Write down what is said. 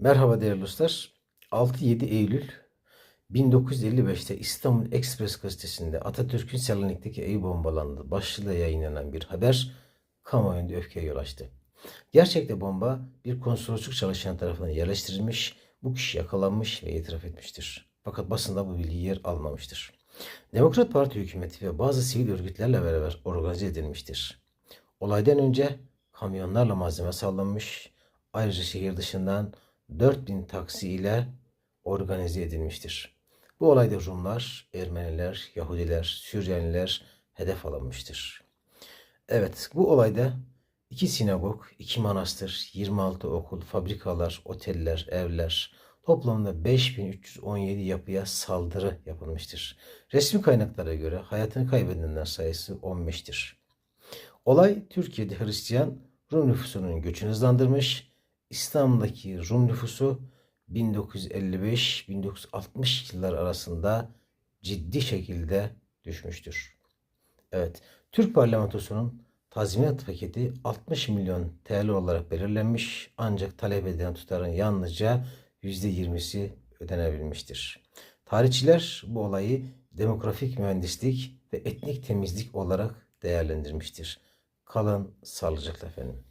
Merhaba değerli dostlar. 6-7 Eylül 1955'te İstanbul Express gazetesinde Atatürk'ün Selanik'teki evi bombalandı. Başlığıyla yayınlanan bir haber kamuoyunda öfkeye yol açtı. Gerçekte bomba bir konsolosluk çalışan tarafından yerleştirilmiş, bu kişi yakalanmış ve itiraf etmiştir. Fakat basında bu bilgi yer almamıştır. Demokrat Parti hükümeti ve bazı sivil örgütlerle beraber organize edilmiştir. Olaydan önce kamyonlarla malzeme sallanmış, ayrıca şehir dışından 4000 taksi ile organize edilmiştir. Bu olayda Rumlar, Ermeniler, Yahudiler, Süryaniler hedef alınmıştır. Evet, bu olayda iki sinagog, iki manastır, 26 okul, fabrikalar, oteller, evler, toplamda 5317 yapıya saldırı yapılmıştır. Resmi kaynaklara göre hayatını kaybedenler sayısı 15'tir. Olay Türkiye'de Hristiyan Rum nüfusunun göçünü hızlandırmış, İstanbul'daki Rum nüfusu 1955-1960 yıllar arasında ciddi şekilde düşmüştür. Evet, Türk parlamentosunun tazminat paketi 60 milyon TL olarak belirlenmiş ancak talep edilen tutarın yalnızca %20'si ödenebilmiştir. Tarihçiler bu olayı demografik mühendislik ve etnik temizlik olarak değerlendirmiştir. Kalın sağlıcakla efendim.